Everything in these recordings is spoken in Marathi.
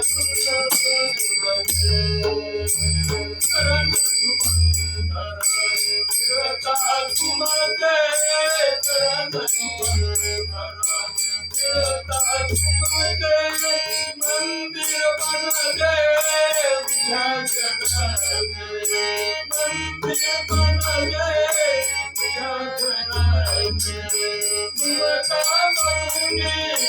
मदे करणाते करण महाराज जाते मंदिर बनले जे मंदिर बनले जे मरा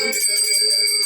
Deus. ・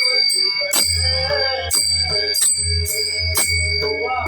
うわ